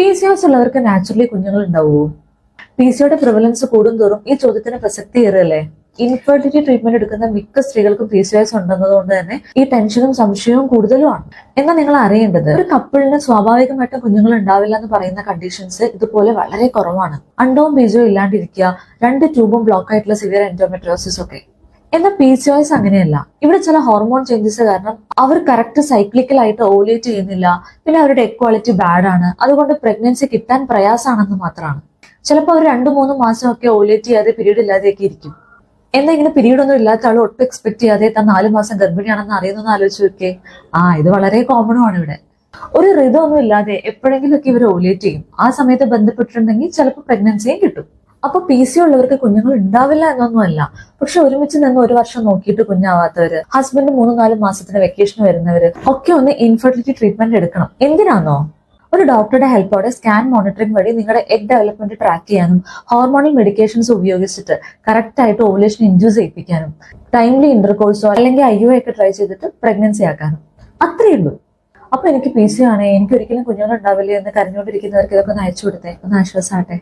P C ഒസ് ഉള്ളവർക്ക് naturally കുഞ്ഞുങ്ങൾ ഉണ്ടാവുമോ പി സിയുടെ പ്രിവലൻസ് കൂടുന്തോറും ഈ ചോദ്യത്തിന് പ്രസക്തി ഏറെയല്ലേ ഇൻഫെർട്ടിലിറ്റി ട്രീറ്റ്മെന്റ് എടുക്കുന്ന മിക്ക സ്ത്രീകൾക്കും പി സി എസ് ഉണ്ടെന്നതുകൊണ്ട് തന്നെ ഈ ടെൻഷനും സംശയവും കൂടുതലുമാണ്. എന്നാൽ നിങ്ങൾ അറിയേണ്ടത് ഒരു കപ്പിളിന് സ്വാഭാവികമായിട്ടും കുഞ്ഞുങ്ങൾ ഉണ്ടാവില്ല എന്ന് പറയുന്ന കണ്ടീഷൻസ് ഇതുപോലെ വളരെ കുറവാണ്. അണ്ടവും ബീജവും ഇല്ലാണ്ടിരിക്കുക രണ്ട് ട്യൂബും ബ്ലോക്ക് ആയിട്ടുള്ള സിവിയർ എൻഡോമെട്രോസിസ് ഒക്കെ. എന്നാൽ പി സി ഒസ് അങ്ങനെയല്ല. ഇവിടെ ചില ഹോർമോൺ ചേഞ്ചസ് കാരണം അവർ കറക്റ്റ് സൈക്ലിക്കലായിട്ട് ഓവുലേറ്റ് ചെയ്യുന്നില്ല. പിന്നെ അവരുടെ എക്വാളിറ്റി ക്വാളിറ്റി ബാഡ് ആണ്. അതുകൊണ്ട് പ്രഗ്നൻസി കിട്ടാൻ പ്രയാസമാണെന്ന് മാത്രമാണ്. ചിലപ്പോൾ അവർ രണ്ടു മൂന്ന് മാസമൊക്കെ ഓവുലേറ്റ് ചെയ്യാതെ പീരീഡ് ഇല്ലാതെയൊക്കെ ഇരിക്കും. എന്നാൽ ഇങ്ങനെ പീരീഡ് ഒന്നും ഇല്ലാത്ത ആൾ ഒട്ടും എക്സ്പെക്ട് ചെയ്യാതെ താൻ നാല് മാസം ഗർഭിണിയാണെന്ന് അറിയുന്നതെന്ന് ആലോചിച്ച് നോക്കേ ആ ഇത് വളരെ കോമണും ആണ് ഇവിടെ. ഒരു ഋതമൊന്നും ഇല്ലാതെ എപ്പോഴെങ്കിലുമൊക്കെ ഇവർ ഓലേറ്റ് ചെയ്യും. ആ സമയത്ത് ബന്ധപ്പെട്ടിട്ടുണ്ടെങ്കിൽ ചിലപ്പോൾ പ്രഗ്നൻസിയും കിട്ടും. അപ്പൊ പി സി ഉള്ളവർക്ക് കുഞ്ഞുങ്ങൾ ഉണ്ടാവില്ല എന്നൊന്നുമല്ല. പക്ഷെ ഒരുമിച്ച് നിന്ന് ഒരു വർഷം നോക്കിയിട്ട് കുഞ്ഞാവാത്തവര് ഹസ്ബൻഡ് മൂന്ന് നാല് മാസത്തിന് വെക്കേഷൻ വരുന്നവര് ഒക്കെ ഒന്ന് ഇൻഫെർട്ടിലിറ്റി ട്രീറ്റ്മെന്റ് എടുക്കണം. എന്തിനാണോ ഒരു ഡോക്ടറുടെ ഹെൽപ്പോടെ സ്കാൻ മോണിറ്ററിംഗ് വഴി നിങ്ങളുടെ എഗ് ഡെവലപ്മെന്റ് ട്രാക്ക് ചെയ്യാനും ഹോർമോണൽ മെഡിക്കേഷൻസ് ഉപയോഗിച്ചിട്ട് കറക്റ്റ് ആയിട്ട് ഓവുലേഷൻ ഇൻഡ്യൂസ് ചെയ്യിപ്പിക്കാനും ടൈംലി ഇന്റർകോഴ്സോ അല്ലെങ്കിൽ ഐ ഒക്കെ ട്രൈ ചെയ്തിട്ട് പ്രഗ്നൻസി ആക്കാനും. അത്രയേ ഉള്ളൂ. അപ്പൊ എനിക്ക് പി സി ആണേ എനിക്ക് ഒരിക്കലും കുഞ്ഞുങ്ങൾ ഉണ്ടാവില്ല എന്ന് കരഞ്ഞുകൊണ്ടിരിക്കുന്നവർക്ക് ഇതൊക്കെ ഒന്ന് അയച്ചു കൊടുത്തേ. ഒന്ന് ആശ്വാസമാട്ടെ